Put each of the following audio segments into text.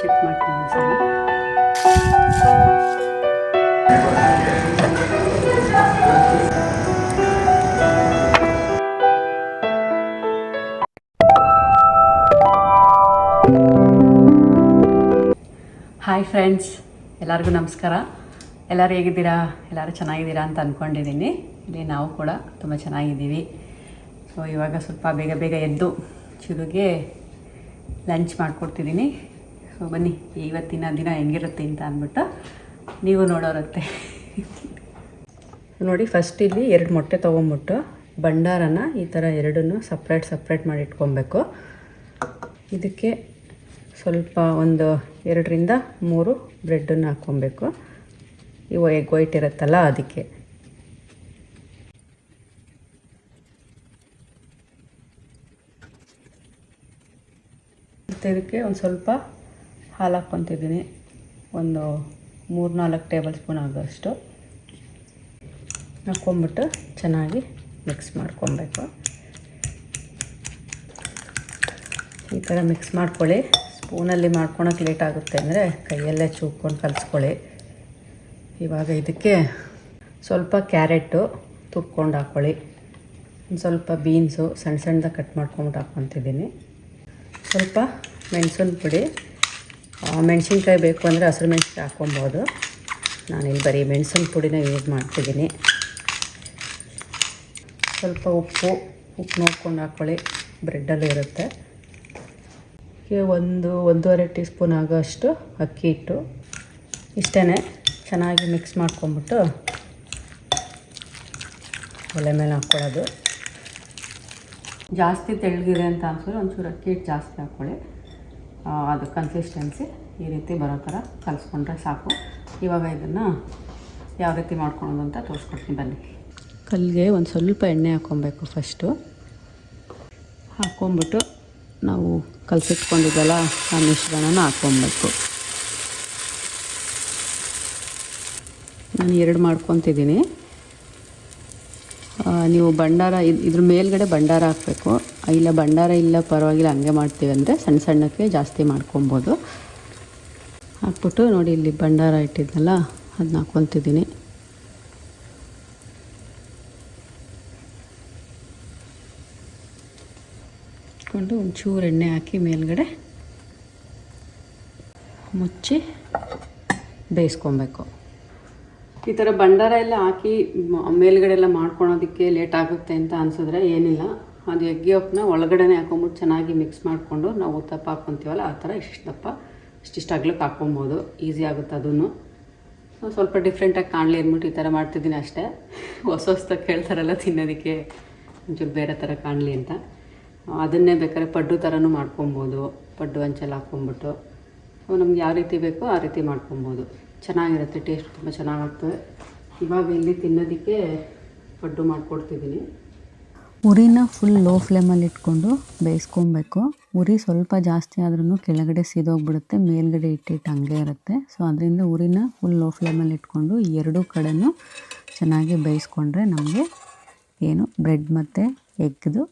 Check ಮಾಡ್ತೀನಿ sir hi friends ಎಲ್ಲರಿಗೂ ನಮಸ್ಕಾರ. ಎಲ್ಲರೂ ಹೇಗಿದ್ದೀರಾ? ಎಲ್ಲರೂ ಚೆನ್ನಾಗಿದ್ದೀರಾ ಅಂತ ಅಂದ್ಕೊಂಡಿದ್ದೀನಿ ಇಲ್ಲಿ ನಾವು ಕೂಡ ತುಂಬ ಚೆನ್ನಾಗಿದ್ದೀವಿ. ಸೊ ಇವಾಗ ಸ್ವಲ್ಪ ಬೇಗ ಬೇಗ ಎದ್ದು, ಚಿರುಗೆ ಲಂಚ್ ಮಾಡಿಕೊಡ್ತಿದ್ದೀನಿ. ಸೊ ಬನ್ನಿ. ಇವತ್ತಿನ ದಿನ ಹೆಂಗಿರುತ್ತೆ ಅಂತ ಅಂದ್ಬಿಟ್ಟು ನೀವು ನೋಡೋರತ್ತೆ. ನೋಡಿ ಫಸ್ಟ್ ಇಲ್ಲಿ ಎರಡು ಮೊಟ್ಟೆ ತೊಗೊಂಬಿಟ್ಟು ಭಂಡಾರನ ಈ ಥರ ಎರಡನ್ನೂ ಸಪ್ರೇಟ್ ಸಪ್ರೇಟ್ ಮಾಡಿ ಇಟ್ಕೊಬೇಕು. ಇದಕ್ಕೆ ಸ್ವಲ್ಪ ಒಂದು ಎರಡರಿಂದ ಮೂರು ಬ್ರೆಡ್ಡನ್ನು ಹಾಕ್ಕೊಬೇಕು. ಇವು ಎಗ್ ವೈಟ್ ಇರುತ್ತಲ್ಲ ಅದಕ್ಕೆ. ಮತ್ತು ಇದಕ್ಕೆ ಒಂದು ಸ್ವಲ್ಪ ಹಾಲು ಹಾಕ್ಕೊತಿದ್ದೀನಿ. ಒಂದು ಮೂರು ನಾಲ್ಕು ಟೇಬಲ್ ಸ್ಪೂನ್ ಆಗೋಷ್ಟು. ಹಾಕ್ಕೊಂಬಿಟ್ಟು ಚೆನ್ನಾಗಿ ಮಿಕ್ಸ್ ಮಾಡ್ಕೊಬೇಕು. ಈ ಥರ ಮಿಕ್ಸ್ ಮಾಡ್ಕೊಳ್ಳಿ. ಸ್ಪೂನಲ್ಲಿ ಮಾಡ್ಕೊಳಕ್ಕೆ ಲೇಟ್ ಆಗುತ್ತೆ ಅಂದರೆ ಕೈಯಲ್ಲೇ ಚೂಕೊಂಡು ಕಲಿಸ್ಕೊಳ್ಳಿ. ಇವಾಗ ಇದಕ್ಕೆ ಸ್ವಲ್ಪ ಕ್ಯಾರೆಟು ತುರ್ಕೊಂಡು ಹಾಕ್ಕೊಳ್ಳಿ ಒಂದು ಸ್ವಲ್ಪ ಬೀನ್ಸು ಸಣ್ಣ ಸಣ್ಣದಾಗಿ ಕಟ್ ಮಾಡ್ಕೊಂಬಿಟ್ಟು ಹಾಕ್ಕೊತಿದ್ದೀನಿ. ಸ್ವಲ್ಪ ಮೆಣಸಿನ ಪುಡಿ. ಮೆಣಸಿನ್ಕಾಯಿ ಬೇಕು ಅಂದರೆ ಹಸಿರು ಮೆಣಸಿನ್ಕಾಯಿ ಹಾಕ್ಕೊಬೋದು ನಾನಿಲ್ಲಿ ಬರೀ ಮೆಣಸಿನ ಪುಡಿನ ಯೂಸ್ ಮಾಡ್ತಿದ್ದೀನಿ. ಸ್ವಲ್ಪ ಉಪ್ಪು ಉಪ್ಪು ನೋಡ್ಕೊಂಡು ಹಾಕ್ಕೊಳ್ಳಿ ಬ್ರೆಡ್ಡಲ್ಲೂ ಇರುತ್ತೆ. ಒಂದು, ಒಂದೂವರೆ ಟೀ ಸ್ಪೂನ್ ಆಗೋಷ್ಟು ಅಕ್ಕಿ ಹಿಟ್ಟು. ಇಷ್ಟೇ ಚೆನ್ನಾಗಿ ಮಿಕ್ಸ್ ಮಾಡ್ಕೊಂಬಿಟ್ಟು ಒಲೆ ಮೇಲೆ ಹಾಕ್ಕೊಳ್ಳೋದು ಜಾಸ್ತಿ ತೆಳ್ಳಗಿದೆ ಅಂತ ಅನ್ಸಿದ್ರೆ ಒಂಚೂರು ಅಕ್ಕಿ ಹಿಟ್ಟು ಜಾಸ್ತಿ ಹಾಕ್ಕೊಳ್ಳಿ ಅದು ಕನ್ಸಿಸ್ಟೆನ್ಸಿ ಈ ರೀತಿ ಬರೋ ಥರ ಕಲಿಸ್ಕೊಂಡ್ರೆ ಸಾಕು. ಇವಾಗ ಇದನ್ನು ಯಾವ ರೀತಿ ಮಾಡ್ಕೊಳೋದು ಅಂತ ತೋರಿಸ್ಕೊಡ್ತೀನಿ ಬನ್ನಿ. ಕಲ್ಲಿಗೆ ಒಂದು ಸ್ವಲ್ಪ ಎಣ್ಣೆ ಹಾಕ್ಕೊಬೇಕು ಫಸ್ಟು ಹಾಕ್ಕೊಂಬಿಟ್ಟು ನಾವು ಕಲಸಿಟ್ಕೊಂಡಿದ್ದಲ್ಲ ಆ ಮಿಶ್ರಣನ ಹಾಕ್ಕೊಬೇಕು. ನಾನು ಎರಡು ಮಾಡ್ಕೊತಿದ್ದೀನಿ. ನೀವು ಭಂಡಾರ ಇದ್- ಇದ್ರ ಮೇಲ್ಗಡೆ ಭಂಡಾರ ಹಾಕಬೇಕು. ಇಲ್ಲ ಭಂಡಾರ ಇಲ್ಲ ಪರವಾಗಿಲ್ಲ, ಹಂಗೆ ಮಾಡ್ತೀವಿ ಅಂದರೆ ಸಣ್ಣ ಸಣ್ಣಕ್ಕೆ ಜಾಸ್ತಿ ಮಾಡ್ಕೊಬೋದು. ಹಾಕ್ಬಿಟ್ಟು ನೋಡಿ ಇಲ್ಲಿ ಭಂಡಾರ ಇಟ್ಟಿದ್ನಲ್ಲ ಅದನ್ನ ಹಾಕ್ಕೊತಿದ್ದೀನಿ. ಇಟ್ಕೊಂಡು ಒಂಚೂರು ಎಣ್ಣೆ ಹಾಕಿ ಮೇಲ್ಗಡೆ ಮುಚ್ಚಿ ಬೇಯಿಸ್ಕೊಬೇಕು. ಈ ಥರ ಭಂಡಾರ ಎಲ್ಲ ಹಾಕಿ ಮೇಲ್ಗಡೆ ಎಲ್ಲ ಮಾಡ್ಕೊಳೋದಕ್ಕೆ ಲೇಟ್ ಆಗುತ್ತೆ ಅಂತ ಅನಿಸಿದ್ರೆ ಏನಿಲ್ಲ. ಅದು ಎಗ್ಗಿ ಯೊಕ್ನ ಒಳಗಡೆನೆ ಹಾಕೊಂಬಿಟ್ಟು ಚೆನ್ನಾಗಿ ಮಿಕ್ಸ್ ಮಾಡಿಕೊಂಡು ನಾವು ಉತ್ತಪ್ಪ ಹಾಕ್ಕೊತೀವಲ್ಲ ಆ ಥರ ಇಷ್ಟು ದಪ್ಪ ಇಷ್ಟಿಷ್ಟು ಅಗ್ಲಕ್ಕೆ ಹಾಕ್ಕೊಬೋದು ಈಸಿ ಆಗುತ್ತೆ ಅದನ್ನು ಸ್ವಲ್ಪ ಡಿಫ್ರೆಂಟಾಗಿ ಕಾಣಲಿ ಅಂದ್ಬಿಟ್ಟು ಈ ಥರ ಮಾಡ್ತಿದ್ದೀನಿ ಅಷ್ಟೇ. ಹೊಸ ಹೊಸ್ದಾಗಿ ಕೇಳ್ತಾರಲ್ಲ ತಿನ್ನೋದಕ್ಕೆ, ಒಂಚೂರು ಬೇರೆ ಥರ ಕಾಣಲಿ ಅಂತ. ಅದನ್ನೇ ಬೇಕಾದ್ರೆ ಪಡ್ಡು ಥರನೂ ಮಾಡ್ಕೊಬೋದು. ಪಡ್ಡು ಹಂಚಲ್ಲಿ ಹಾಕ್ಕೊಂಬಿಟ್ಟು ನಮ್ಗೆ ಯಾವ ರೀತಿ ಬೇಕೋ ಆ ರೀತಿ ಮಾಡ್ಕೊಬೋದು. ಚೆನ್ನಾಗಿರುತ್ತೆ ಟೇಸ್ಟ್ ತುಂಬ ಚೆನ್ನಾಗಿರುತ್ತೆ ಇವಾಗ ಇಲ್ಲಿ ತಿನ್ನೋದಕ್ಕೆ ಪಡ್ಡು ಮಾಡಿಕೊಡ್ತಿದ್ದೀನಿ. ಉರಿನ ಫುಲ್ ಲೋ ಫ್ಲೇಮಲ್ಲಿ ಇಟ್ಕೊಂಡು ಬೇಯಿಸ್ಕೊಬೇಕು. ಉರಿ ಸ್ವಲ್ಪ ಜಾಸ್ತಿ ಆದ್ರೂ ಕೆಳಗಡೆ ಸೀದೋಗ್ಬಿಡುತ್ತೆ ಮೇಲ್ಗಡೆ ಇಟ್ಟಿಟ್ಟು ಹಂಗೆ ಇರುತ್ತೆ. ಸೊ ಅದರಿಂದ ಉರಿನ ಫುಲ್ ಲೋ ಫ್ಲೇಮಲ್ಲಿ ಇಟ್ಕೊಂಡು ಎರಡೂ ಕಡೆಯೂ ಚೆನ್ನಾಗಿ ಬೇಯಿಸ್ಕೊಂಡ್ರೆ ನಮಗೆ ಏನು ಬ್ರೆಡ್ ಮತ್ತು ಎಗ್ದು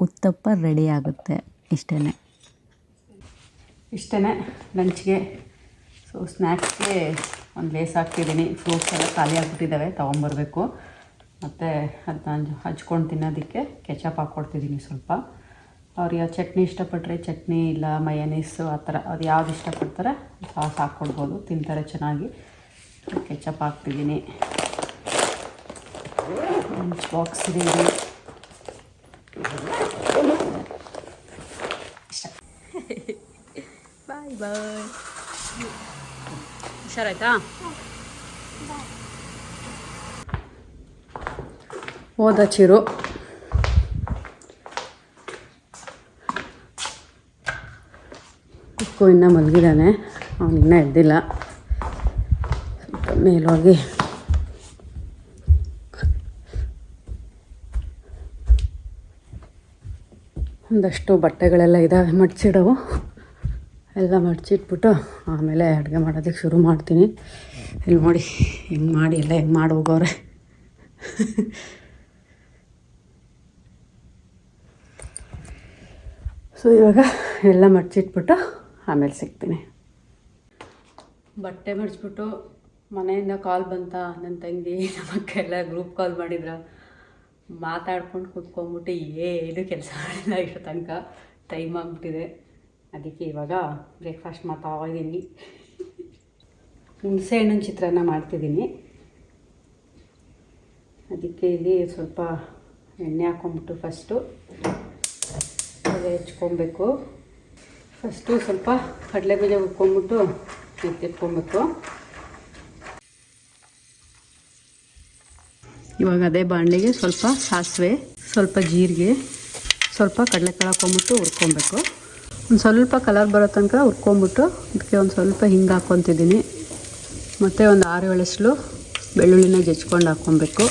ಉತ್ತಪ್ಪ ರೆಡಿ ಆಗುತ್ತೆ ಇಷ್ಟೇ ಇಷ್ಟೇ ಲಂಚ್ಗೆ. ಸೊ ಸ್ನ್ಯಾಕ್ಸ್ಗೆ ಒಂದು ಲೇಸ್ ಹಾಕ್ತಿದ್ದೀನಿ ಫ್ರೂಟ್ಸ್ ಎಲ್ಲ ಖಾಲಿ ಆಗಿಬಿಟ್ಟಿದ್ದಾವೆ ತೊಗೊಂಬರ್ಬೇಕು. ಮತ್ತು ಅದನ್ನ ಹಚ್ಕೊಂಡು ತಿನ್ನೋದಕ್ಕೆ ಕೆಚಪ್ ಹಾಕ್ಕೊಡ್ತಿದ್ದೀನಿ ಸ್ವಲ್ಪ. ಅವ್ರು ಯಾವ ಚಟ್ನಿ ಇಷ್ಟಪಟ್ಟರೆ ಚಟ್ನಿ ಇಲ್ಲ ಮಯನೀಸು ಆ ಥರ ಅದು ಯಾವ್ದು ಇಷ್ಟಪಡ್ತಾರೆ ಸಾಸ್ ಹಾಕ್ಕೊಡ್ಬೋದು ತಿಂತಾರೆ ಚೆನ್ನಾಗಿ. ಕೆಚಪ್ ಹಾಕ್ತಿದ್ದೀನಿ ಬಾಕ್ಸ್ ಇದೆ ಬಾಯ್ ಬಾಯ್ ಹುಷಾರಾಯ್ತಾ? ಹೋದ ಚಿರು. ಕುಕ್ಕು ಇನ್ನೂ ಮಲಗಿದ್ದಾನೆ ಇನ್ನೂ ಎದ್ದಿಲ್ಲ. ಮೇಲೋಗಿ. ಒಂದಷ್ಟು ಬಟ್ಟೆಗಳೆಲ್ಲ ಇದ್ದಾವೆ ಮಡ್ಚಿಡವು. ಎಲ್ಲ ಮಡಚಿಟ್ಬಿಟ್ಟು ಆಮೇಲೆ ಅಡುಗೆ ಮಾಡೋದಕ್ಕೆ ಶುರು ಮಾಡ್ತೀನಿ. ಇಲ್ಲಿ ನೋಡಿ, ಹೆಂಗೆ ಮಾಡಿ ಎಲ್ಲ ಹೆಂಗೆ ಮಾಡಿ ಹೋಗೋರೆ. ಸೊ ಇವಾಗ ಎಲ್ಲ ಮಡಚಿಟ್ಬಿಟ್ಟು ಆಮೇಲೆ ಸಿಗ್ತೀನಿ. ಬಟ್ಟೆ ಮಡಿಸ್ಬಿಟ್ಟು ಮನೆಯಿಂದ ಕಾಲ್ ಬಂತ ನನ್ನ ತಂಗಿ, ನಮ್ಮ ಅಕ್ಕ ಎಲ್ಲ ಗ್ರೂಪ್ ಕಾಲ್ ಮಾಡಿದ್ರು. ಮಾತಾಡ್ಕೊಂಡು ಕೂತ್ಕೊಂಡ್ಬಿಟ್ಟು ಏನು ಕೆಲಸ ಮಾಡಿಲ್ಲ ಇಷ್ಟು ತನಕ. ಟೈಮ್ ಆಗಿಬಿಟ್ಟಿದೆ. ಅದಕ್ಕೆ ಇವಾಗ ಬ್ರೇಕ್ಫಾಸ್ಟ್ ಮಾಡ್ತಾ ಇದ್ದೀನಿ ಹುಣಸೆ ಹಣ್ಣಿನ ಚಿತ್ರಾನ್ನ ಮಾಡ್ತಿದ್ದೀನಿ. ಅದಕ್ಕೆ ಇಲ್ಲಿ ಸ್ವಲ್ಪ ಎಣ್ಣೆ ಹಾಕ್ಕೊಂಬಿಟ್ಟು ಫಸ್ಟು ಅದೇ ಹೆಚ್ಕೊಬೇಕು. ಫಸ್ಟು ಸ್ವಲ್ಪ ಕಡಲೆಬೀಜ ಹುರ್ಕೊಂಬಿಟ್ಟು ಎತ್ತಿಟ್ಕೊಬೇಕು ಇವಾಗ ಅದೇ ಬಾಣಲೆಗೆ ಸ್ವಲ್ಪ ಸಾಸಿವೆ, ಸ್ವಲ್ಪ ಜೀರಿಗೆ, ಸ್ವಲ್ಪ ಕಡಲೆಕಾಳು ಹಾಕ್ಕೊಂಬಿಟ್ಟು ಹುರ್ಕೊಬೇಕು ಒಂದು ಸ್ವಲ್ಪ ಕಲರ್ ಬರೋ ತನಕ ಹುರ್ಕೊಂಬಿಟ್ಟು ಅದಕ್ಕೆ ಒಂದು ಸ್ವಲ್ಪ ಹಿಂಗೆ ಹಾಕ್ಕೊತಿದ್ದೀನಿ ಮತ್ತು ಒಂದು ಆರು ಎಳಸ್ಲು ಬೆಳ್ಳುಳ್ಳಿನ ಜಜ್ಕೊಂಡು ಹಾಕ್ಕೊಬೇಕು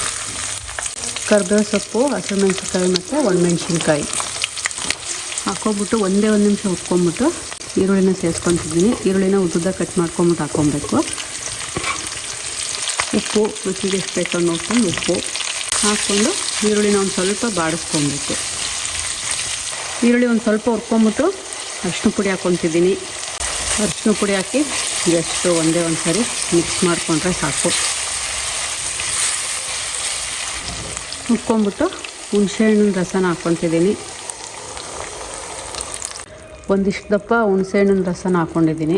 ಕರ್ಬೇವು ಸೊಪ್ಪು, ಹಸಿಮೆಣ್ಸಿನ್ಕಾಯಿ ಮತ್ತು ಒಣಮೆಣ್ಸಿನ್ಕಾಯಿ. ಹಾಕ್ಕೊಬಿಟ್ಟು ಒಂದೇ ಒಂದು ನಿಮಿಷ ಹುರ್ಕೊಂಬಿಟ್ಟು ಈರುಳ್ಳಿನ ಸೇರಿಸ್ಕೊತಿದ್ದೀನಿ. ಈರುಳ್ಳಿನ ಉದ್ದುದ್ದ ಕಟ್ ಮಾಡ್ಕೊಂಬಿಟ್ಟು ಹಾಕ್ಕೊಬೇಕು ಉಪ್ಪು, ರುಚಿಗೆ ಎಷ್ಟು ಬೇಕೋ ನೋಡ್ಕೊಂಡು ಉಪ್ಪು ಹಾಕ್ಕೊಂಡು ಈರುಳ್ಳಿನ ಒಂದು ಸ್ವಲ್ಪ ಬಾಡಿಸ್ಕೊಬೇಕು. ಈರುಳ್ಳಿ ಒಂದು ಸ್ವಲ್ಪ ಹುರ್ಕೊಂಬಿಟ್ಟು ಅರಿಶಿನ ಪುಡಿ ಹಾಕ್ಕೊತಿದ್ದೀನಿ ಅರಿಶಿನ ಪುಡಿ ಹಾಕಿ ಜಸ್ಟು ಒಂದೇ ಒಂದು ಸರಿ ಮಿಕ್ಸ್ ಮಾಡಿಕೊಂಡ್ರೆ ಸಾಕು. ಹುರ್ಕೊಂಬಿಟ್ಟು ಹುಣಸೆಹಣ್ಣಿನ ರಸನ ಹಾಕ್ಕೊತಿದ್ದೀನಿ ಒಂದಿಷ್ಟು ದಪ್ಪ ಹುಣಸೆಹಣ್ಣಿನ ರಸನ ಹಾಕ್ಕೊಂಡಿದ್ದೀನಿ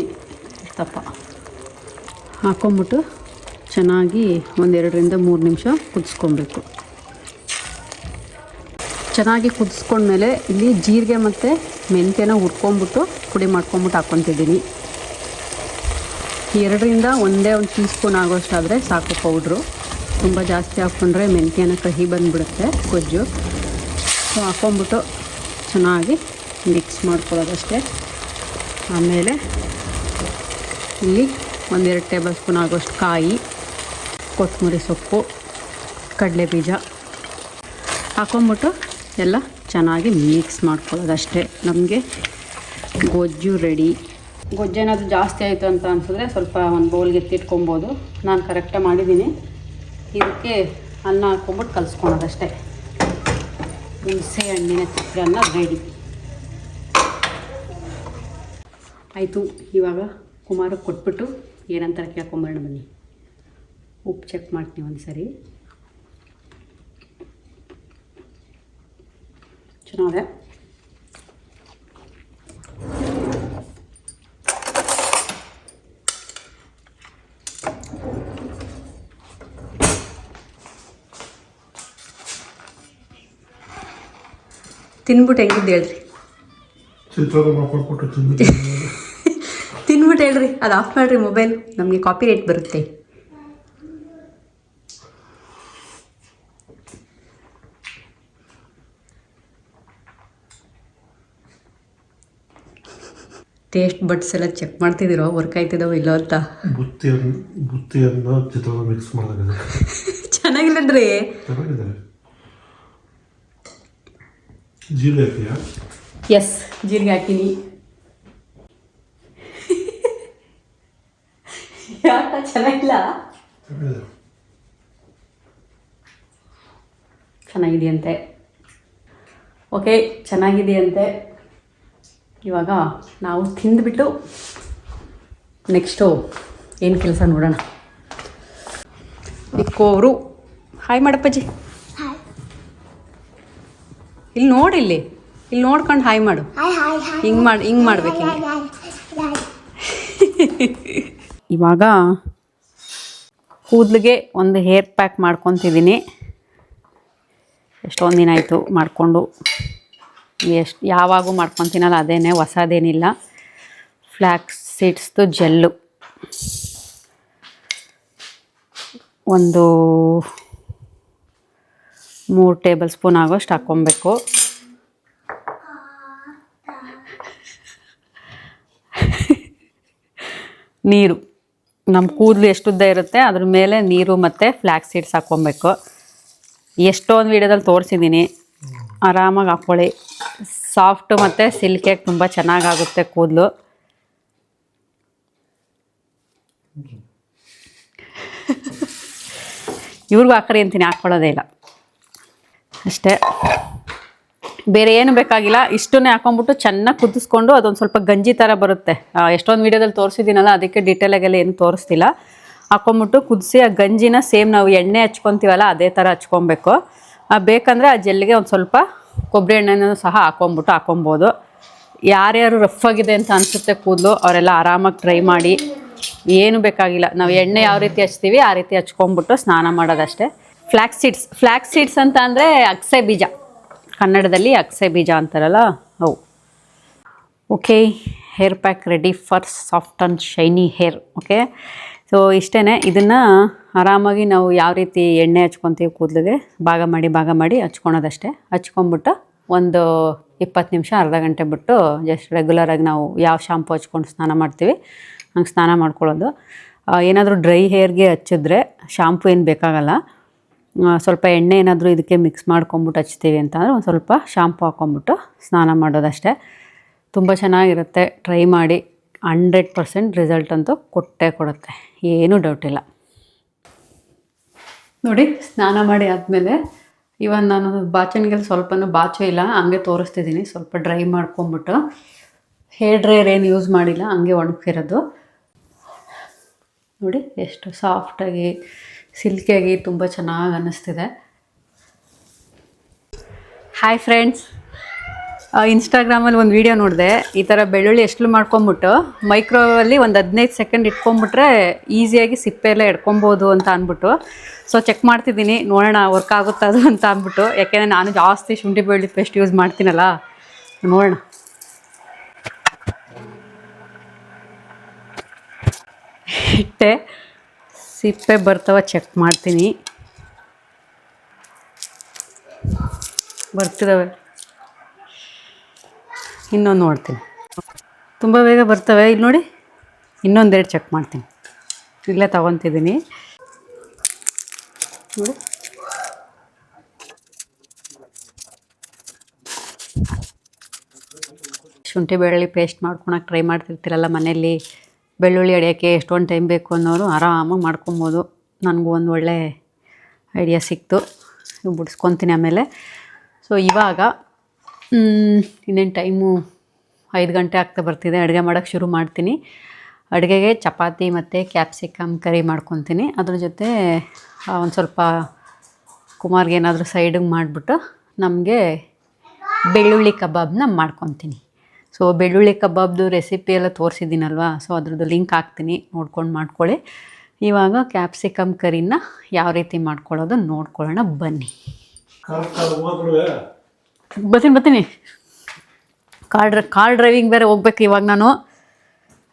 ದಪ್ಪ. ಹಾಕ್ಕೊಂಬಿಟ್ಟು ಚೆನ್ನಾಗಿ ಒಂದೆರಡರಿಂದ ಮೂರು ನಿಮಿಷ ಕುದಿಸ್ಕೊಬೇಕು. ಚೆನ್ನಾಗಿ ಕುದಿಸ್ಕೊಂಡ್ಮೇಲೆ ಇಲ್ಲಿ ಜೀರಿಗೆ ಮತ್ತು ಮೆಂತ್ಯನ ಹುರ್ಕೊಂಬಿಟ್ಟು ಪುಡಿ ಮಾಡ್ಕೊಂಬಿಟ್ಟು ಹಾಕ್ಕೊತಿದ್ದೀನಿ. ಎರಡರಿಂದ ಒಂದೇ ಒಂದು ಟೀ ಸ್ಪೂನ್ ಆಗೋಷ್ಟಾದರೆ ಸಾಕು ಪೌಡ್ರು ತುಂಬ ಜಾಸ್ತಿ ಹಾಕ್ಕೊಂಡ್ರೆ ಮೆಂತ್ಯನ ಕಹಿ ಬಂದುಬಿಡುತ್ತೆ ಗೊಜ್ಜು. ಸೊ ಹಾಕ್ಕೊಂಬಿಟ್ಟು ಚೆನ್ನಾಗಿ ಮಿಕ್ಸ್ ಮಾಡ್ಕೊಳ್ಳೋದಷ್ಟೇ. ಆಮೇಲೆ ಇಲ್ಲಿ ಒಂದೆರಡು ಟೇಬಲ್ ಸ್ಪೂನ್ ಆಗೋಷ್ಟು ಕಾಯಿ, ಕೊತ್ತಂಬರಿ ಸೊಪ್ಪು ಕಡಲೆ ಬೀಜ ಹಾಕೊಂಬಿಟ್ಟು ಎಲ್ಲ ಚೆನ್ನಾಗಿ ಮಿಕ್ಸ್ ಮಾಡ್ಕೊಳ್ಳೋದಷ್ಟೇ ನಮಗೆ ಗೊಜ್ಜು ರೆಡಿ ಗೊಜ್ಜೇನಾದರೂ ಜಾಸ್ತಿ ಆಯಿತು ಅಂತ ಅನಿಸಿದ್ರೆ ಸ್ವಲ್ಪ ಒಂದು ಬೌಲ್ಗೆ ಎತ್ತಿಟ್ಕೊಬೋದು ನಾನು ಕರೆಕ್ಟಾಗಿ ಮಾಡಿದ್ದೀನಿ. ಇದಕ್ಕೆ ಅನ್ನ ಹಾಕ್ಕೊಂಬಿಟ್ಟು ಕಲಿಸ್ಕೊಳೋದಷ್ಟೇ ಹುಣಸೆ ಹಣ್ಣಿನ ಚಿತ್ರಾನ್ನ ರೆಡಿ ಆಯಿತು, ಇವಾಗ ಕುಮಾರಕ್ಕೆ ಕೊಟ್ಬಿಟ್ಟು ಏನಂತಾರೆ ಕೇಳ್ಕೊಂಬರೋಣ ಬನ್ನಿ. ಉಪ್ಪು ಚೆಕ್ ಮಾಡ್ತೀನಿ ಒಂದು ಸರಿ ಚೆನ್ನಾಗಿದೆ ತಿನ್ಬಿಟ್ಟು ಹೆಂಗಿದ್ದು ಹೇಳ್ರಿ? ಚಿತ್ರಾನ್ನ ಮಾಡ್ಕೊಟ್ಬಿಟ್ಟು ತಿಂದು ತಿನ್ಬಿಟ್ಟು ಹೇಳ್ರಿ ಅದು ಆಫ್ ಮಾಡಿರಿ ಮೊಬೈಲ್ ನಮಗೆ ಕಾಪಿ ರೇಟ್ ಬರುತ್ತೆ. ಟೇಸ್ಟ್ ಬಟ್ಸ್ ಎಲ್ಲ ಚೆಕ್ ಮಾಡ್ತಿದ್ದೀರೋ? ವರ್ಕ್ ಆಯ್ತಿದಾವ ಇಲ್ಲೋ ಅಂತ? ಬುತ್ತಿಯನ್ನು ಬುತ್ತಿಯನ್ನು ಚಿತ್ರಾನ್ನ ಮಿಕ್ಸ್ ಮಾಡಿದಾಗ ಚೆನ್ನಾಗಿಲ್ಲನ್ರಿ. ಚೆನ್ನಾಗಿದೆ. ಜೀರಿಗೆ ಹಾಕಿಯಾ? ಎಸ್ ಜೀರಿಗೆ ಹಾಕಿನಿ. ಯಾಕ ಚೆನ್ನಾಗಿಲ್ಲ? ಚೆನ್ನಾಗಿದೆ. ಚೆನ್ನಾಗಿದೆಯಂತೆ. ಓಕೆ ಚೆನ್ನಾಗಿದೆಯಂತೆ. ಇವಾಗ ನಾವು ತಿಂದುಬಿಟ್ಟು ನೆಕ್ಸ್ಟು ಏನು ಕೆಲಸ ನೋಡೋಣ. ಇಕ್ಕೋರು ಹಾಯ್ ಮಾಡಪ್ಪಜ್ಜಿ ಇಲ್ಲಿ ನೋಡಿಲ್ಲಿ ಇಲ್ಲಿ. ನೋಡ್ಕೊಂಡು ಹಾಯ್ ಮಾಡು. ಹಿಂಗೆ ಮಾಡಿ ಹಿಂಗೆ ಮಾಡ್ಬೇಕು ಹಿಂಗೆ. ಇವಾಗ ಕೂದಲಿಗೆ ಒಂದು ಹೇರ್ ಪ್ಯಾಕ್ ಮಾಡ್ಕೊತಿದ್ದೀನಿ. ಎಷ್ಟೊಂದು ದಿನ ಆಯಿತು ಮಾಡಿಕೊಂಡು. ಎಷ್ಟು ಯಾವಾಗೂ ಮಾಡ್ಕೊತೀನಲ್ಲ ಅದೇನೆ ಹೊಸದೇನಿಲ್ಲ. Flax ಸೀಡ್ಸ್ದು gel. ಒಂದು ಮೂರು ಟೇಬಲ್ ಸ್ಪೂನ್ ಆಗೋಷ್ಟು ಹಾಕ್ಕೊಬೇಕು. ನೀರು. ನಮ್ಮ ಕೂದಲು ಎಷ್ಟು ಉದ್ದ ಇರುತ್ತೆ, ಅದ್ರ ಮೇಲೆ ನೀರು ಮತ್ತು ಫ್ಲ್ಯಾಕ್ಸ್ ಸೀಡ್ಸ್ ಹಾಕ್ಕೊಬೇಕು. ಎಷ್ಟೊಂದು ವೀಡಿಯೋದಲ್ಲಿ ತೋರಿಸಿದ್ದೀನಿ. ಆರಾಮಾಗಿ ಹಾಕ್ಕೊಳ್ಳಿ ಸಾಫ್ಟು ಮತ್ತು ಸಿಲ್ಕಿಯಾಗಿ ತುಂಬ ಚೆನ್ನಾಗಾಗುತ್ತೆ ಕೂದಲು. ಇವ್ರಿಗೂ ಹಾಕ್ರಿ ಅಂತೀನಿ ಹಾಕ್ಕೊಳ್ಳೋದೇ ಇಲ್ಲ. ಅಷ್ಟೇ. ಬೇರೆ ಏನು ಬೇಕಾಗಿಲ್ಲ, ಇಷ್ಟನ್ನೇ ಹಾಕೊಂಡ್ಬಿಟ್ಟು ಚೆನ್ನಾಗಿ ಕುದಿಸ್ಕೊಂಡು ಅದೊಂದು ಸ್ವಲ್ಪ ಗಂಜಿ ಥರ ಬರುತ್ತೆ. ಎಷ್ಟೊಂದು ವೀಡಿಯೋದಲ್ಲಿ ತೋರಿಸಿದ್ದೀನಲ್ಲ, ಅದಕ್ಕೆ ಡೀಟೇಲಾಗೆಲ್ಲ ಏನು ತೋರಿಸ್ತಿಲ್ಲ. ಹಾಕೊಂಬಿಟ್ಟು ಕುದಿಸಿ ಆ ಗಂಜಿನ ಸೇಮ್ ನಾವು ಎಣ್ಣೆ ಹಚ್ಕೊತೀವಲ್ಲ, ಅದೇ ಥರ ಹಚ್ಕೊಬೇಕು. ಬೇಕಂದರೆ ಆ ಜೆಲ್ಲಿಗೆ ಒಂದು ಸ್ವಲ್ಪ ಕೊಬ್ಬರಿ ಎಣ್ಣೆನೂ ಸಹ ಹಾಕೊಂಬಿಟ್ಟು ಹಾಕೊಬೋದು. ಯಾರ್ಯಾರು ರಫ್ ಆಗಿದೆ ಅಂತ ಅನಿಸುತ್ತೆ ಕೂದಲು, ಅವರೆಲ್ಲ ಆರಾಮಾಗಿ ಟ್ರೈ ಮಾಡಿ. ಏನು ಬೇಕಾಗಿಲ್ಲ. ನಾವು ಎಣ್ಣೆ ಯಾವ ರೀತಿ ಹಚ್ತೀವಿ, ಆ ರೀತಿ ಹಚ್ಕೊಂಬಿಟ್ಟು ಸ್ನಾನ ಮಾಡೋದಷ್ಟೇ. ಫ್ಲ್ಯಾಕ್ಸ್ ಸೀಡ್ಸ್ ಫ್ಲ್ಯಾಕ್ಸ್ ಸೀಡ್ಸ್ ಅಂತ ಅಂದರೆ ಅಕ್ಸೆ ಬೀಜ. ಕನ್ನಡದಲ್ಲಿ ಅಕ್ಸೆ ಬೀಜ ಅಂತಾರಲ್ಲ ಅವು okay hair pack ready for soft and shiny hair okay so ಇಷ್ಟೇ ಇದನ್ನು ಆರಾಮಾಗಿ ನಾವು ಯಾವ ರೀತಿ ಎಣ್ಣೆ ಹಚ್ಕೊತೀವಿ ಕೂದಲಿಗೆ, ಭಾಗ ಮಾಡಿ ಭಾಗ ಮಾಡಿ ಹಚ್ಕೊಳೋದಷ್ಟೇ. ಹಚ್ಕೊಂಬಿಟ್ಟು ಒಂದು ಇಪ್ಪತ್ತು ನಿಮಿಷ, ಅರ್ಧ ಗಂಟೆ ಬಿಟ್ಟು ಜಸ್ಟ್ ರೆಗ್ಯುಲರಾಗಿ ನಾವು ಯಾವ ಶಾಂಪು ಹಚ್ಕೊಂಡು ಸ್ನಾನ ಮಾಡ್ತೀವಿ, ಹಂಗೆ ಸ್ನಾನ ಮಾಡ್ಕೊಳ್ಳೋದು. ಏನಾದರೂ ಡ್ರೈ ಹೇರ್ಗೆ ಹಚ್ಚಿದ್ರೆ ಶಾಂಪು ಏನು ಬೇಕಾಗಲ್ಲ. ಸ್ವಲ್ಪ ಎಣ್ಣೆ ಏನಾದರೂ ಇದಕ್ಕೆ ಮಿಕ್ಸ್ ಮಾಡ್ಕೊಂಬಿಟ್ಟು ಹಚ್ತೀವಿ ಅಂತಂದರೆ ಒಂದು ಸ್ವಲ್ಪ ಶಾಂಪು ಹಾಕ್ಕೊಂಬಿಟ್ಟು ಸ್ನಾನ ಮಾಡೋದಷ್ಟೇ. ತುಂಬ ಚೆನ್ನಾಗಿರುತ್ತೆ. ಟ್ರೈ ಮಾಡಿ. ಹಂಡ್ರೆಡ್ ಪರ್ಸೆಂಟ್ ರಿಸಲ್ಟ್ ಅಂತೂ ಕೊಟ್ಟೇ ಕೊಡುತ್ತೆ. ಏನೂ ಡೌಟ್ ಇಲ್ಲ. ನೋಡಿ, ಸ್ನಾನ ಮಾಡಿ ಆದಮೇಲೆ ಇವನ್ ನಾನು ಬಾಚಣಿಗೆಲ್ಲ ಸ್ವಲ್ಪನೂ ಬಾಚೋ ಇಲ್ಲ, ಹಂಗೆ ತೋರಿಸ್ತಿದ್ದೀನಿ, ಸ್ವಲ್ಪ ಡ್ರೈ ಮಾಡ್ಕೊಂಬಿಟ್ಟು. ಹೇರ್ ಡ್ರೈಯರ್ ಏನು ಯೂಸ್ ಮಾಡಿಲ್ಲ, ಹಂಗೆ ಒಣಗಿರೋದು ನೋಡಿ, ಎಷ್ಟು ಸಾಫ್ಟಾಗಿ ಸಿಲ್ಕಿಯಾಗಿ ತುಂಬ ಚೆನ್ನಾಗಿ ಅನ್ನಿಸ್ತಿದೆ. ಹಾಯ್ ಫ್ರೆಂಡ್ಸ್ ಇನ್ಸ್ಟಾಗ್ರಾಮಲ್ಲಿ ಒಂದು ವೀಡಿಯೋ ನೋಡಿದೆ. ಈ ಥರ ಬೆಳ್ಳುಳ್ಳಿ ಎಷ್ಟು ಮಾಡ್ಕೊಂಬಿಟ್ಟು ಮೈಕ್ರೋವಲ್ಲಿ ಒಂದು ಹದಿನೈದು ಸೆಕೆಂಡ್ ಇಟ್ಕೊಂಬಿಟ್ರೆ ಈಸಿಯಾಗಿ ಸಿಪ್ಪೆ ಎಲ್ಲ ಎಡ್ಕೊಬೋದು ಅಂತ ಅಂದ್ಬಿಟ್ಟು. ಸೊ ಚೆಕ್ ಮಾಡ್ತಿದ್ದೀನಿ. ನೋಡೋಣ ವರ್ಕ್ ಆಗುತ್ತಾ ಅದು ಅಂತ ಅಂದ್ಬಿಟ್ಟು. ಯಾಕೆಂದರೆ ನಾನು ಜಾಸ್ತಿ ಶುಂಠಿ ಬೆಳ್ಳುಳ್ಳಿ ಪೇಸ್ಟ್ ಯೂಸ್ ಮಾಡ್ತೀನಲ್ಲ. ನೋಡೋಣ. ಇಟ್ಟೆ. ಸಿಪ್ಪೆ ಬರ್ತಾವ ಚೆಕ್ ಮಾಡ್ತೀನಿ. ಬರ್ತಿದ್ದಾವೆ ಇನ್ನೊಂದು ನೋಡ್ತೀನಿ. ತುಂಬ ಬೇಗ ಬರ್ತವೆ. ಇಲ್ಲಿ ನೋಡಿ, ಇನ್ನೊಂದೆರಡು ಚೆಕ್ ಮಾಡ್ತೀನಿ. ಇಲ್ಲೇ ತಗೊತಿದ್ದೀನಿ. ನೋಡಿ. ಶುಂಠಿ ಬೆಳ್ಳುಳ್ಳಿ ಪೇಸ್ಟ್ ಮಾಡ್ಕೊಳಕ್ಕೆ ಟ್ರೈ ಮಾಡ್ತಿರ್ತೀರಲ್ಲ ಮನೆಯಲ್ಲಿ? ಬೆಳ್ಳುಳ್ಳಿ ಅಡಿಯೋಕ್ಕೆ ಎಷ್ಟೊಂದು ಟೈಮ್ ಬೇಕು ಅನ್ನೋರು ಆರಾಮಾಗಿ ಮಾಡ್ಕೊಬೋದು. ನನಗೂ ಒಂದು ಒಳ್ಳೆ ಐಡಿಯಾ ಸಿಕ್ತು. ಬಿಡಿಸ್ಕೊತೀನಿ ಆಮೇಲೆ. ಸೊ ಇವಾಗ ಇನ್ನೇನು ಟೈಮು? ಐದು ಗಂಟೆ ಆಗ್ತಾ ಬರ್ತಿದೆ. ಅಡುಗೆ ಮಾಡೋಕ್ಕೆ ಶುರು ಮಾಡ್ತೀನಿ. ಅಡುಗೆಗೆ ಚಪಾತಿ ಮತ್ತು ಕ್ಯಾಪ್ಸಿಕಮ್ ಕರಿ ಮಾಡ್ಕೊತೀನಿ. ಅದ್ರ ಜೊತೆ ಒಂದು ಸ್ವಲ್ಪ ಕುಮಾರ್ಗೆ ಏನಾದರೂ ಸೈಡಿಗೆ ಮಾಡಿಬಿಟ್ಟು ನಮಗೆ ಬೆಳ್ಳುಳ್ಳಿ ಕಬಾಬ್ನ ಮಾಡ್ಕೊತೀನಿ. ಸೊ ಬೆಳ್ಳುಳ್ಳಿ ಕಬಾಬ್ದು ರೆಸಿಪಿ ಎಲ್ಲ ತೋರಿಸಿದ್ದೀನಲ್ವಾ? ಸೊ ಅದ್ರದ್ದು ಲಿಂಕ್ ಹಾಕ್ತೀನಿ. ನೋಡ್ಕೊಂಡು ಮಾಡ್ಕೊಳ್ಳಿ. ಇವಾಗ ಕ್ಯಾಪ್ಸಿಕಮ್ ಕರಿನ ಯಾವ ರೀತಿ ಮಾಡ್ಕೊಳ್ಳೋದು ನೋಡ್ಕೊಳ್ಳೋಣ ಬನ್ನಿ. ಬರ್ತೀನಿ ಬರ್ತೀನಿ. ಕಾರ್ ಡ್ರೈ ಕಾರ್ ಡ್ರೈವಿಂಗ್ ಬೇರೆ ಹೋಗ್ಬೇಕು ಇವಾಗ ನಾನು.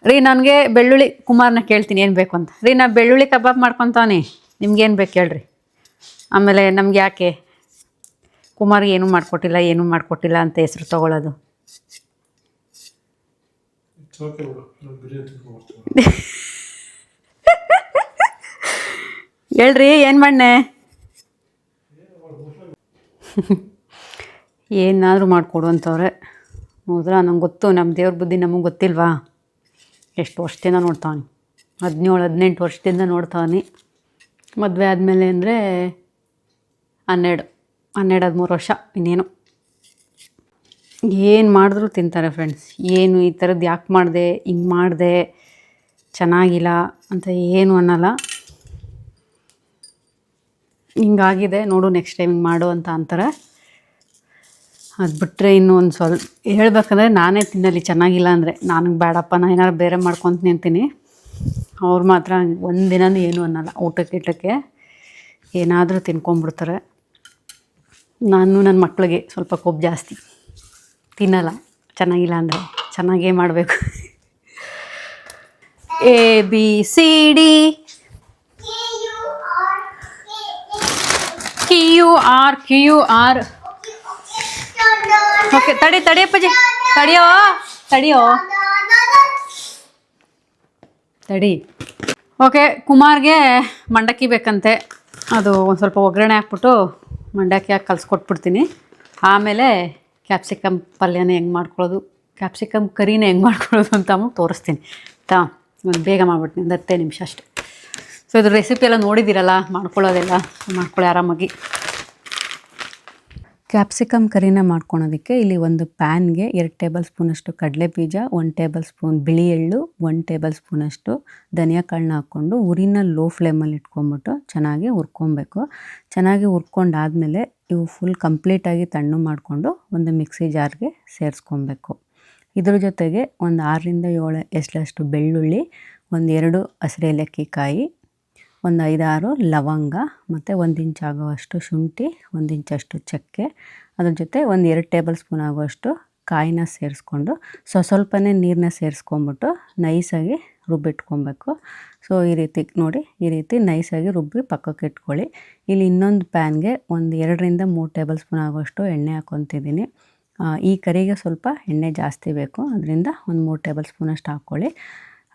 ರೀ ನನಗೆ ಬೆಳ್ಳುಳ್ಳಿ ಕುಮಾರ್ನ ಕೇಳ್ತೀನಿ ಏನು ಬೇಕು ಅಂತ. ರೀ ನಾ ಬೆಳ್ಳುಳ್ಳಿ ಕಬಾಬ್ ಮಾಡ್ಕೊತಾನೆ. ನಿಮ್ಗೇನು ಬೇಕು ಹೇಳ್ರಿ. ಆಮೇಲೆ ನಮ್ಗೆ ಯಾಕೆ? ಕುಮಾರ್ಗೆ ಏನೂ ಮಾಡಿಕೊಟ್ಟಿಲ್ಲ ಏನೂ ಮಾಡಿಕೊಟ್ಟಿಲ್ಲ ಅಂತ ಹೆಸರು ತೊಗೊಳೋದು. ಹೇಳ್ರಿ ಏನು ಮಾಡಣೆ ಏನಾದರೂ ಮಾಡಿಕೊಡು ಅಂತವ್ರೆ ಹೌದ್ರಾ? ನಂಗೆ ಗೊತ್ತು ನಮ್ಮ ದೇವ್ರ ಬುದ್ಧಿ ನಮಗೆ ಗೊತ್ತಿಲ್ವಾ? ಎಷ್ಟು ವರ್ಷದಿಂದ ನೋಡ್ತಾವನಿ. ಹದಿನೇಳು ಹದಿನೆಂಟು ವರ್ಷದಿಂದ ನೋಡ್ತಾವನಿ. ಮದುವೆ ಆದಮೇಲೆ ಅಂದರೆ ಹನ್ನೆರಡು ಹನ್ನೆರಡು, ಹದಿಮೂರು ವರ್ಷ, ಇನ್ನೇನು. ಏನು ಮಾಡಿದ್ರು ತಿಂತಾರೆ ಫ್ರೆಂಡ್ಸ್. ಏನು ಈ ಥರದ್ದು ಯಾಕೆ ಮಾಡಿದೆ, ಹಿಂಗೆ ಮಾಡಿದೆ, ಚೆನ್ನಾಗಿಲ್ಲ ಅಂತ ಏನು ಅನ್ನಲ್ಲ. ಹಿಂಗಾಗಿದೆ, ನೋಡು ನೆಕ್ಸ್ಟ್ ಟೈಮ್ ಹಿಂಗೆ ಮಾಡು ಅಂತ ಅಂತಾರೆ. ಅದು ಬಿಟ್ಟರೆ ಇನ್ನೂ ಒಂದು ಸ್ವಲ್ಪ, ಹೇಳ್ಬೇಕಂದ್ರೆ ನಾನೇ ತಿನ್ನಲಿ, ಚೆನ್ನಾಗಿಲ್ಲ ಅಂದರೆ. ನನಗೆ ಬೇಡಪ್ಪ ನಾನು ಏನಾದ್ರು ಬೇರೆ ಮಾಡ್ಕೊತೀನಿ ಅಂತೀನಿ. ಅವ್ರು ಮಾತ್ರ ಒಂದಿನನೂ ಏನು ಅನ್ನಲ್ಲ, ಊಟಕ್ಕೆ ಇಟ್ಟಕ್ಕೆ ಏನಾದರೂ ತಿನ್ಕೊಂಬಿಡ್ತಾರೆ. ನಾನು ನನ್ನ ಮಕ್ಕಳಿಗೆ ಸ್ವಲ್ಪ ಕೊಬ್ಬು ಜಾಸ್ತಿ. ತಿನ್ನಲ್ಲ, ಚೆನ್ನಾಗಿಲ್ಲ ಅಂದರೆ ಚೆನ್ನಾಗೇ ಮಾಡಬೇಕು. A, B, C, D. Q R Q R okay, ತಡಿ ತಡಿಯಪ್ಪಜಿ ತಡಿಯೋ ತಡಿಯೋ. ತಡಿ. ಓಕೆ, ಕುಮಾರ್ಗೆ ಮಂಡಕ್ಕಿ ಬೇಕಂತೆ. ಅದು ಒಂದು ಸ್ವಲ್ಪ ಒಗ್ಗರಣೆ ಹಾಕ್ಬಿಟ್ಟು ಮಂಡಕ್ಕಿ ಹಾಕಿ ಕಲಿಸ್ಕೊಟ್ಬಿಡ್ತೀನಿ. ಆಮೇಲೆ ಕ್ಯಾಪ್ಸಿಕಮ್ ಪಲ್ಯನ ಹೆಂಗೆ ಮಾಡ್ಕೊಳ್ಳೋದು? ಕ್ಯಾಪ್ಸಿಕಮ್ ಕರಿನ ಹೆಂಗೆ ಮಾಡ್ಕೊಳ್ಳೋದು ಅಂತ ತೋರಿಸ್ತೀನಿ. ತಾ ಒಂದು ಬೇಗ ಮಾಡ್ಬಿಡ್ತೀನಿ, ಒಂದು ಹತ್ತೇ ನಿಮಿಷ ಅಷ್ಟೆ. ಸೊ ಇದ್ರ ರೆಸಿಪಿ ಎಲ್ಲ ನೋಡಿದ್ದೀರಲ್ಲ ಮಾಡ್ಕೊಳ್ಳೋದೆಲ್ಲ, ಮಾಡ್ಕೊಳ್ಳಿ ಆರಾಮಾಗಿ. ಕ್ಯಾಪ್ಸಿಕಮ್ ಕರಿನ ಮಾಡ್ಕೊಳೋದಕ್ಕೆ ಇಲ್ಲಿ ಒಂದು ಪ್ಯಾನ್ಗೆ ಎರಡು ಟೇಬಲ್ ಸ್ಪೂನಷ್ಟು ಕಡಲೆ ಬೀಜ ಒಂದು ಟೇಬಲ್ ಸ್ಪೂನ್ ಬಿಳಿ ಎಳ್ಳು, ಒಂದು ಟೇಬಲ್ ಸ್ಪೂನಷ್ಟು ಧನಿಯಾ ಕಾಳನ್ನ ಹಾಕ್ಕೊಂಡು ಉರಿನ ಲೋ ಫ್ಲೇಮಲ್ಲಿ ಇಟ್ಕೊಂಬಿಟ್ಟು ಚೆನ್ನಾಗಿ ಹುರ್ಕೊಬೇಕು. ಚೆನ್ನಾಗಿ ಹುರ್ಕೊಂಡಾದ್ಮೇಲೆ ಇವು ಫುಲ್ ಕಂಪ್ಲೀಟಾಗಿ ತಣ್ಣು ಮಾಡಿಕೊಂಡು ಒಂದು ಮಿಕ್ಸಿ ಜಾರ್ಗೆ ಸೇರಿಸ್ಕೊಬೇಕು. ಇದ್ರ ಜೊತೆಗೆ ಒಂದು ಆರರಿಂದ ಏಳು ಎಷ್ಟಷ್ಟು ಬೆಳ್ಳುಳ್ಳಿ ಒಂದೆರಡು ಎರಡು ಹಸಿರು ಏಲಕ್ಕಿ ಕಾಯಿ ಒಂದು ಐದಾರು ಲವಂಗ, ಮತ್ತು ಒಂದು ಇಂಚ್ ಆಗುವಷ್ಟು ಶುಂಠಿ, ಒಂದು ಇಂಚಷ್ಟು ಚಕ್ಕೆ, ಅದ್ರ ಜೊತೆ ಒಂದು ಎರಡು ಟೇಬಲ್ ಸ್ಪೂನ್ ಆಗುವಷ್ಟು ಕಾಯಿನ ಸೇರಿಸ್ಕೊಂಡು, ಸೊ ಸ್ವಲ್ಪನೇ ನೀರನ್ನ ಸೇರಿಸ್ಕೊಂಬಿಟ್ಟು ನೈಸಾಗಿ ರುಬ್ಬಿಟ್ಕೊಬೇಕು. ಸೊ ಈ ರೀತಿ ನೋಡಿ, ಈ ರೀತಿ ನೈಸಾಗಿ ರುಬ್ಬಿ ಪಕ್ಕಕ್ಕೆ ಇಟ್ಕೊಳ್ಳಿ. ಇಲ್ಲಿ ಇನ್ನೊಂದು ಪ್ಯಾನ್ಗೆ ಒಂದು ಎರಡರಿಂದ ಮೂರು ಟೇಬಲ್ ಸ್ಪೂನ್ ಆಗುವಷ್ಟು ಎಣ್ಣೆ ಹಾಕ್ಕೊತಿದ್ದೀನಿ. ಈ ಕರಿಗೆ ಸ್ವಲ್ಪ ಎಣ್ಣೆ ಜಾಸ್ತಿ ಬೇಕು, ಅದರಿಂದ ಒಂದು ಮೂರು ಟೇಬಲ್ ಸ್ಪೂನಷ್ಟು ಹಾಕ್ಕೊಳ್ಳಿ.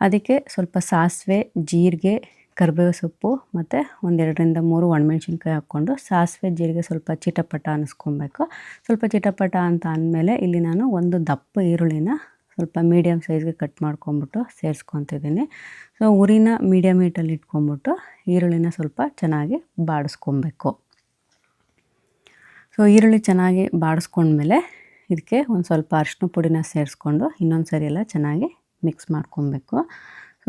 ಅದಕ್ಕೆ ಸ್ವಲ್ಪ ಸಾಸಿವೆ, ಜೀರಿಗೆ ಕರಿಬೇವು ಸೊಪ್ಪು ಮತ್ತು ಒಂದೆರಡರಿಂದ ಮೂರು ಒಣಮೆಣ್ಸಿನ್ಕಾಯಿ ಹಾಕ್ಕೊಂಡು ಸಾಸಿವೆ ಜೀರಿಗೆ ಸ್ವಲ್ಪ ಚಿಟಪಟ ಅನ್ನಿಸ್ಕೊಬೇಕು ಸ್ವಲ್ಪ ಚಿಟಪಟ ಅಂತ ಅಂದಮೇಲೆ ಇಲ್ಲಿ ನಾನು ಒಂದು ದಪ್ಪ ಈರುಳ್ಳಿನ ಸ್ವಲ್ಪ ಮೀಡಿಯಮ್ ಸೈಜ್ಗೆ ಕಟ್ ಮಾಡ್ಕೊಂಬಿಟ್ಟು ಸೇರಿಸ್ಕೊತಿದ್ದೀನಿ. ಸೊ, ಉರಿನ ಮೀಡಿಯಮ್ ಹೀಟಲ್ಲಿ ಇಟ್ಕೊಂಬಿಟ್ಟು ಈರುಳ್ಳಿನ ಸ್ವಲ್ಪ ಚೆನ್ನಾಗಿ ಬಾಡಿಸ್ಕೊಬೇಕು. ಸೊ, ಈರುಳ್ಳಿ ಚೆನ್ನಾಗಿ ಬಾಡಿಸ್ಕೊಂಡ್ಮೇಲೆ ಇದಕ್ಕೆ ಒಂದು ಸ್ವಲ್ಪ ಅರಿಶಿನ ಪುಡಿನ ಸೇರಿಸ್ಕೊಂಡು ಇನ್ನೊಂದು ಸರಿ ಎಲ್ಲ ಚೆನ್ನಾಗಿ ಮಿಕ್ಸ್ ಮಾಡ್ಕೊಬೇಕು.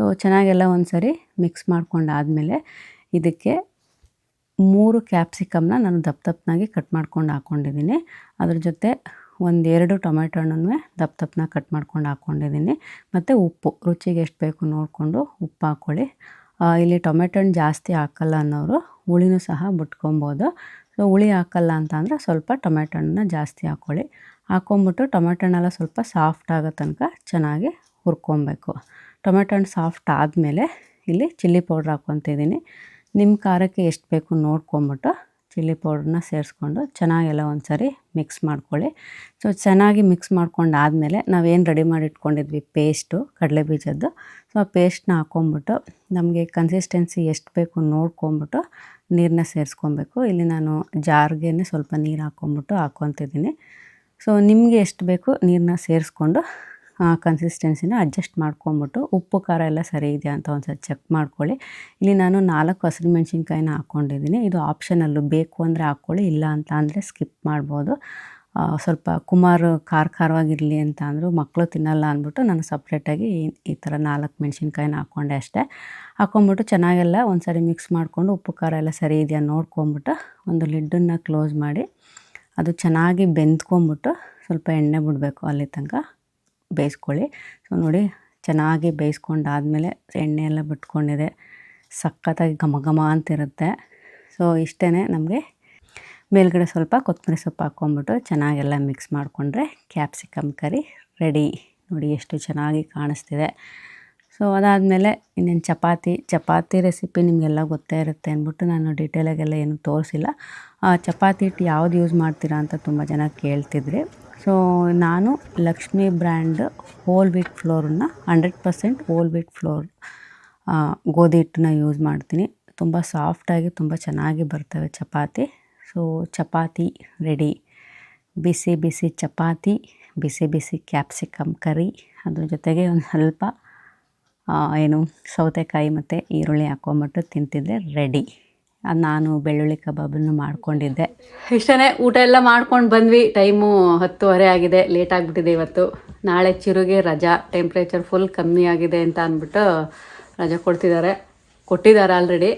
ಸೊ ಚೆನ್ನಾಗೆಲ್ಲ ಒಂದು ಸರಿ ಮಿಕ್ಸ್ ಮಾಡ್ಕೊಂಡಾದಮೇಲೆ ಇದಕ್ಕೆ ಮೂರು ಕ್ಯಾಪ್ಸಿಕಮ್ನ ನಾನು ದಪ್ಪ ದಪ್ಪನಾಗಿ ಕಟ್ ಮಾಡ್ಕೊಂಡು ಹಾಕ್ಕೊಂಡಿದ್ದೀನಿ ಅದ್ರ ಜೊತೆ ಒಂದೆರಡು ಟೊಮೆಟೊ ಹಣ್ಣನ್ನು ದಪ್ಪ ದಪ್ಪನ ಕಟ್ ಮಾಡ್ಕೊಂಡು ಹಾಕ್ಕೊಂಡಿದ್ದೀನಿ ಮತ್ತು ಉಪ್ಪು, ರುಚಿಗೆ ಎಷ್ಟು ಬೇಕು ನೋಡಿಕೊಂಡು ಉಪ್ಪು ಹಾಕ್ಕೊಳ್ಳಿ. ಇಲ್ಲಿ ಟೊಮೆಟೊ ಹಣ್ಣು ಜಾಸ್ತಿ ಹಾಕಲ್ಲ ಅನ್ನೋರು ಹುಳಿನೂ ಸಹ ಬಿಟ್ಕೊಬೋದು. ಸೊ ಹುಳಿ ಹಾಕಲ್ಲ ಅಂತ ಅಂದರೆ ಸ್ವಲ್ಪ ಟೊಮೆಟೊ ಹಣ್ಣನ್ನ ಜಾಸ್ತಿ ಹಾಕ್ಕೊಳ್ಳಿ. ಹಾಕ್ಕೊಂಬಿಟ್ಟು ಟೊಮೆಟೊ ಹಣ್ಣೆಲ್ಲ ಸ್ವಲ್ಪ ಸಾಫ್ಟ್ ಆಗೋ ತನಕ ಚೆನ್ನಾಗಿ ಹುರ್ಕೊಬೇಕು. ಟೊಮೆಟೊ ಹಣ್ಣು ಸಾಫ್ಟ್ ಆದಮೇಲೆ ಇಲ್ಲಿ ಚಿಲ್ಲಿ ಪೌಡ್ರ್ ಹಾಕ್ಕೊತಿದ್ದೀನಿ. ನಿಮ್ಮ ಖಾರಕ್ಕೆ ಎಷ್ಟು ಬೇಕು ನೋಡ್ಕೊಂಬಿಟ್ಟು ಚಿಲ್ಲಿ ಪೌಡ್ರನ್ನ ಸೇರಿಸ್ಕೊಂಡು ಚೆನ್ನಾಗೆಲ್ಲ ಒಂದು ಸರಿ ಮಿಕ್ಸ್ ಮಾಡ್ಕೊಳ್ಳಿ. ಸೊ, ಚೆನ್ನಾಗಿ ಮಿಕ್ಸ್ ಮಾಡ್ಕೊಂಡಾದಮೇಲೆ ನಾವೇನು ರೆಡಿ ಮಾಡಿ ಇಟ್ಕೊಂಡಿದ್ವಿ ಪೇಸ್ಟು ಕಡಲೆ ಬೀಜದ್ದು ಸೊ, ಆ ಪೇಸ್ಟ್ನ ಹಾಕ್ಕೊಂಬಿಟ್ಟು ನಮಗೆ ಕನ್ಸಿಸ್ಟೆನ್ಸಿ ಎಷ್ಟು ಬೇಕು ನೋಡ್ಕೊಂಬಿಟ್ಟು ನೀರನ್ನ ಸೇರಿಸ್ಕೊಬೇಕು. ಇಲ್ಲಿ ನಾನು ಜಾರ್ಗೆ ಸ್ವಲ್ಪ ನೀರು ಹಾಕ್ಕೊಂಬಿಟ್ಟು ಹಾಕ್ಕೊತಿದ್ದೀನಿ. ಸೊ, ನಿಮಗೆ ಎಷ್ಟು ಬೇಕು ನೀರನ್ನ ಸೇರಿಸ್ಕೊಂಡು ಕನ್ಸಿಸ್ಟೆನ್ಸಿನ ಅಡ್ಜಸ್ಟ್ ಮಾಡ್ಕೊಂಬಿಟ್ಟು ಉಪ್ಪು, ಖಾರ ಎಲ್ಲ ಸರಿ ಇದೆಯಾ ಅಂತ ಒಂದು ಸರಿ ಚೆಕ್ ಮಾಡ್ಕೊಳ್ಳಿ. ಇಲ್ಲಿ ನಾನು ನಾಲ್ಕು ಹಸಿರು ಮೆಣಸಿನ್ಕಾಯಿನ ಹಾಕ್ಕೊಂಡಿದ್ದೀನಿ ಇದು ಆಪ್ಷನಲ್ಲು ಬೇಕು ಅಂದರೆ ಹಾಕ್ಕೊಳ್ಳಿ, ಇಲ್ಲ ಅಂತ ಅಂದರೆ ಸ್ಕಿಪ್ ಮಾಡ್ಬೋದು. ಸ್ವಲ್ಪ ಕುಮಾರ್ ಖಾರ ಖಾರವಾಗಿರಲಿ ಅಂತ ಅಂದರು ಮಕ್ಕಳು ತಿನ್ನಲ್ಲ ಅಂದ್ಬಿಟ್ಟು ನಾನು ಸಪ್ರೇಟಾಗಿ ಈ- ಥರ ನಾಲ್ಕು ಮೆಣಸಿನ್ಕಾಯಿನ ಹಾಕ್ಕೊಂಡೆ ಅಷ್ಟೇ. ಹಾಕ್ಕೊಂಬಿಟ್ಟು ಚೆನ್ನಾಗೆಲ್ಲ ಒಂದು ಸರಿ ಮಿಕ್ಸ್ ಮಾಡಿಕೊಂಡು ಉಪ್ಪು, ಖಾರ ಎಲ್ಲ ಸರಿ ಇದೆಯಾ ನೋಡ್ಕೊಂಬಿಟ್ಟು ಒಂದು ಲಿಡ್ಡನ್ನು ಕ್ಲೋಸ್ ಮಾಡಿ ಅದು ಚೆನ್ನಾಗಿ ಬೆಂದ್ಕೊಂಬಿಟ್ಟು ಸ್ವಲ್ಪ ಎಣ್ಣೆ ಬಿಡಬೇಕು ಅಲ್ಲಿ ತನಕ. ಬೇಯಿಸ್ಕೊಳ್ಳಿ. ಸೊ ನೋಡಿ, ಚೆನ್ನಾಗಿ ಬೇಯಿಸ್ಕೊಂಡಾದಮೇಲೆ ಎಣ್ಣೆ ಎಲ್ಲ ಬಿಟ್ಕೊಂಡಿದೆ. ಸಖತ್ತಾಗಿ ಘಮ ಘಮ ಅಂತಿರುತ್ತೆ. ಸೊ ಇಷ್ಟೇ ನಮಗೆ. ಮೇಲ್ಗಡೆ ಸ್ವಲ್ಪ ಕೊತ್ತಂಬರಿ ಸೊಪ್ಪು ಹಾಕ್ಕೊಂಬಿಟ್ಟು ಚೆನ್ನಾಗೆಲ್ಲ ಮಿಕ್ಸ್ ಮಾಡಿಕೊಂಡ್ರೆ ಕ್ಯಾಪ್ಸಿಕಮ್ ಕರಿ ರೆಡಿ ನೋಡಿ, ಎಷ್ಟು ಚೆನ್ನಾಗಿ ಕಾಣಿಸ್ತಿದೆ. ಸೊ ಅದಾದಮೇಲೆ ಇನ್ನೇನು ಚಪಾತಿ? ಚಪಾತಿ ರೆಸಿಪಿ ನಿಮಗೆಲ್ಲ ಗೊತ್ತೇ ಇರುತ್ತೆ ಅಂದ್ಬಿಟ್ಟು ನಾನು ಡೀಟೇಲಾಗೆಲ್ಲ ಏನು ತೋರಿಸಿಲ್ಲ. ಚಪಾತಿ ಹಿಟ್ಟು ಯಾವ್ದು ಯೂಸ್ ಮಾಡ್ತೀರಾ ಅಂತ ತುಂಬ ಜನ ಕೇಳ್ತಿದ್ರಿ. ಸೊ ನಾನು Lakshmi brand whole wheat ಫ್ಲೋರನ್ನ hundred percent whole wheat flour ಗೋಧಿ ಹಿಟ್ಟನ್ನ ಯೂಸ್ ಮಾಡ್ತೀನಿ. ತುಂಬ ಸಾಫ್ಟಾಗಿ ತುಂಬ ಚೆನ್ನಾಗಿ ಬರ್ತವೆ ಚಪಾತಿ. ಸೊ ಚಪಾತಿ ರೆಡಿ ಬಿಸಿ ಬಿಸಿ ಚಪಾತಿ, ಬಿಸಿ ಬಿಸಿ ಕ್ಯಾಪ್ಸಿಕಮ್ ಕರಿ ಅದ್ರ ಜೊತೆಗೆ ಒಂದು ಸ್ವಲ್ಪ ಏನು ಸೌತೆಕಾಯಿ ಮತ್ತು ಈರುಳ್ಳಿ ಹಾಕೊಂಬಿಟ್ಟು ತಿಂತಿದ್ರೆ ರೆಡಿ ನಾನು ಬೆಳ್ಳುಳ್ಳಿ ಕಬಾಬನ್ನು ಮಾಡ್ಕೊಂಡಿದ್ದೆ. ಇಷ್ಟೇ ಊಟ ಎಲ್ಲ ಮಾಡ್ಕೊಂಡು ಬಂದ್ವಿ. ಟೈಮು ಹತ್ತುವರೆ ಆಗಿದೆ. ಲೇಟ್ ಆಗಿಬಿಟ್ಟಿದೆ ಇವತ್ತು. ನಾಳೆ ಚಿರುಗೆ ರಜಾ. ಟೆಂಪ್ರೇಚರ್ ಫುಲ್ ಕಮ್ಮಿ ಆಗಿದೆ ಅಂತ ಅಂದ್ಬಿಟ್ಟು ರಜಾ ಕೊಡ್ತಿದ್ದಾರೆ. ಕೊಟ್ಟಿದ್ದಾರೆ ಆಲ್ರೆಡಿ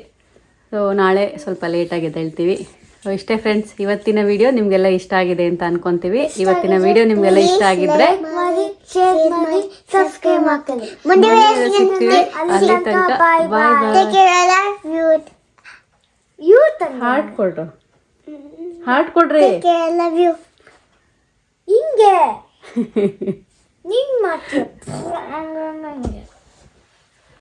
ಸೊ ನಾಳೆ ಸ್ವಲ್ಪ ಲೇಟಾಗಿ ಹೇಳ್ತೀವಿ ಸೊ ಇಷ್ಟೇ ಫ್ರೆಂಡ್ಸ್ ಇವತ್ತಿನ ವಿಡಿಯೋ ನಿಮಗೆಲ್ಲ ಇಷ್ಟ ಆಗಿದೆ ಅಂತ ಅನ್ಕೊಂತೀವಿ. ಇವತ್ತಿನ ವಿಡಿಯೋ ನಿಮಗೆಲ್ಲ ಇಷ್ಟ ಆಗಿದ್ರೆ ಮಾಡಿ ಶೇರ್ ಮಾಡಿ ಸಬ್ಸ್ಕ್ರೈಬ್ ಮಾಡ್ಕೊಳ್ಳಿ ಮುಂದೆ ಸಿಗ್ತೀವಿ. ಅಲ್ಲಿ ತನಕ ಬಾಯ್ ಬಾಯ್ ಯೂತ್ ಹಾರ್ಟ್ ಕೊಡ್ರು. ಹಾರ್ಟ್ ಕೊಡ್ರಿ. ಲವ್ ಯು ಹಿಂಗೆ. ನಿಂಗ್ ಮಾತ್ರ